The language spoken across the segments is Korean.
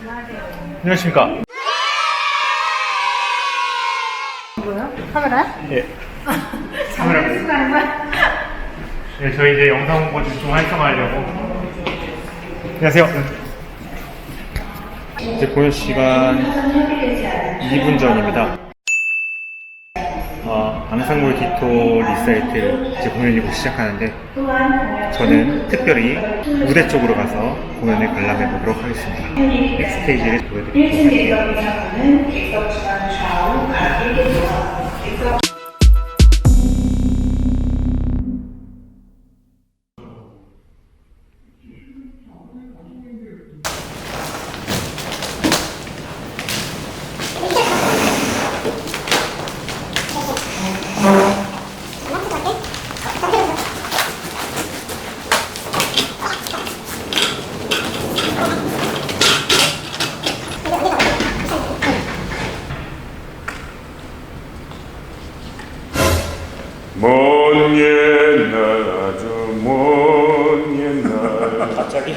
안녕하십니까. 뭐요? 카메라? 예. 카메라. 네, 저희 이제 영상 홍보 좀 활성화하려고. 안녕하세요. 이제 공연 시간 2분 전입니다. 어, 앙상블 디토 리사이트 이제 공연이 곧 시작하는데 저는 특별히 무대 쪽으로 가서 공연을 관람해 보도록 하겠습니다. 빅스테이지를 보여드리도록 할게 옛날 갑자기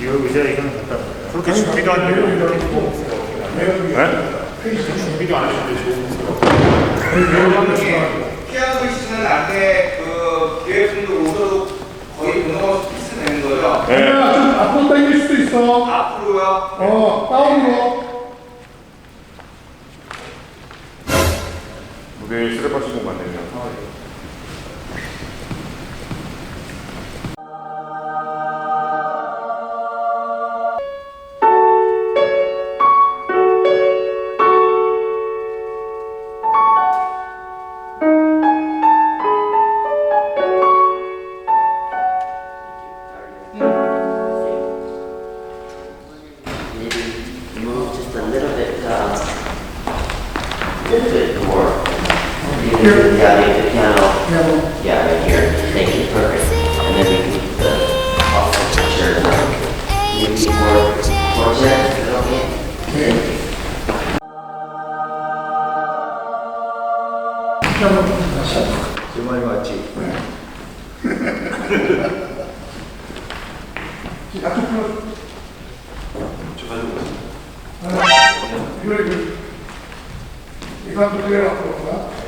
이거 의자 이거는 갖다. 그렇게 준비도 안 되고 이렇게 나와요? 네? 준비도 안 했는데 좋은 모습이 피하고 있으면 나한테 그 기획분들 오셔도 거의 수 있으면 되는 거예요. 네. 야, 좀 앞으로 당길 수도 있어. 앞으로요. 어, 다운으로. 무대에 쓰레빠 시공 Yeah, make the piano, yeah, right here, thank you, perfect. And then we can keep the awesome picture, maybe more, more chairs, is that okay? Thank you. 주말이 왔지. 약간 풀어. 이거, 이거. 이거 한번 그래 앞으로 가.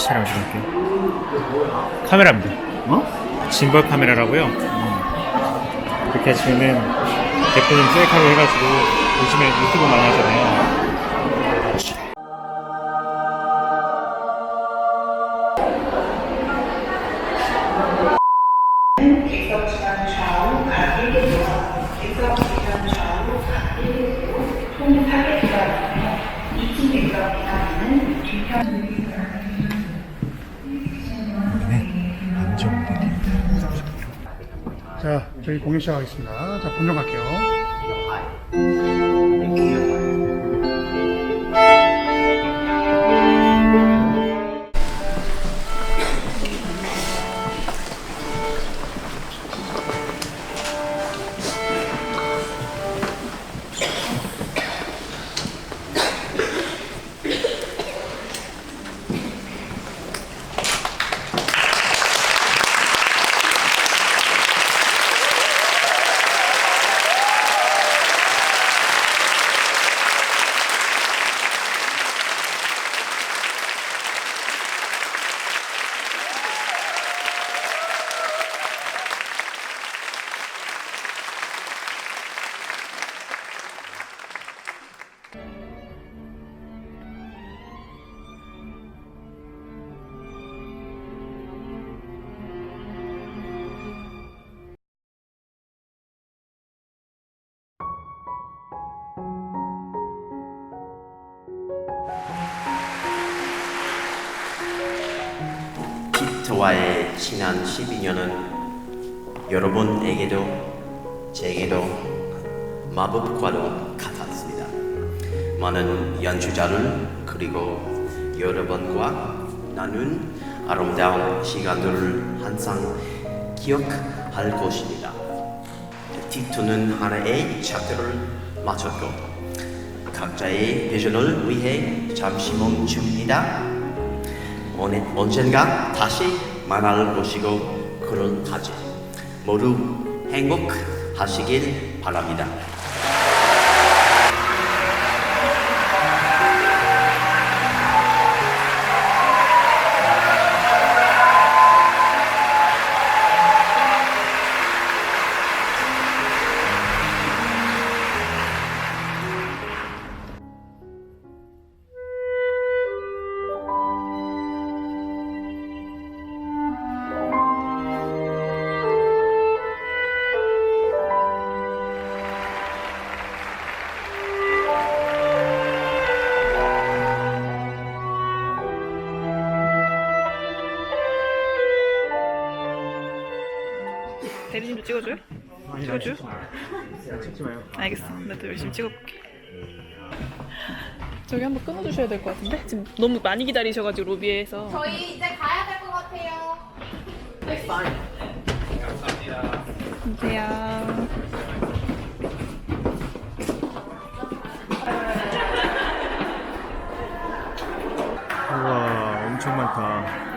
스케치 촬영 좀 할게요. 카메라입니다. 어? 짐벌 카메라라고요. 이렇게 하시면은 대표님 셀카로 해가지고 요즘에 유튜브 많이 하잖아요. 자, 저희 공연 시작하겠습니다. 자, 본전 갈게요. 트위터와의 지난 12년은 여러분에게도 제게도 마법과도 같았습니다. 많은 연주자를 그리고 여러분과 나눈 아름다운 시간들을 항상 기억할 것입니다. 티투는 하나의 챕터를 마쳤고 각자의 비전을 위해 잠시 멈춥니다. 언- 언젠가 다시 만날 것이고 그런 하지 모두 행복하시길 바랍니다. 대리님도 찍어줘요? 찍어줘요? 알겠어. 나도 열심히 찍어볼게. 저기 한번 끊어주셔야 될 것 같은데? 지금 너무 많이 기다리셔가지고 로비에서. 저희 이제 가야 될 것 같아요. 안녕하세요. 우와, 엄청 많다.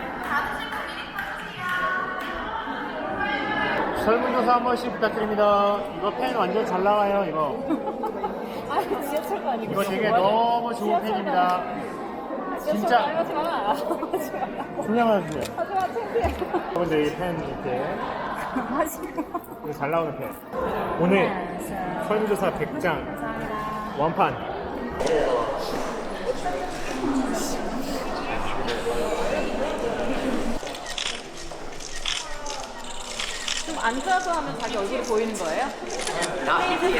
한 번씩 부탁드립니다. 이거 펜 완전 잘 나와요, 이거. 아, 지하철도 아니고. 이거 되게 너무 좋은 펜입니다. 진짜. 하지 마. 하지 마. 분양만 주세요. 하지 마, 창피해. 여러분들 이펜 이렇게. 이거 잘 나오는 펜. 오늘 설문조사 100장. 원판. 좀 앉아서 하면 자기 얼굴이 보이는 거예요? 네네. 근데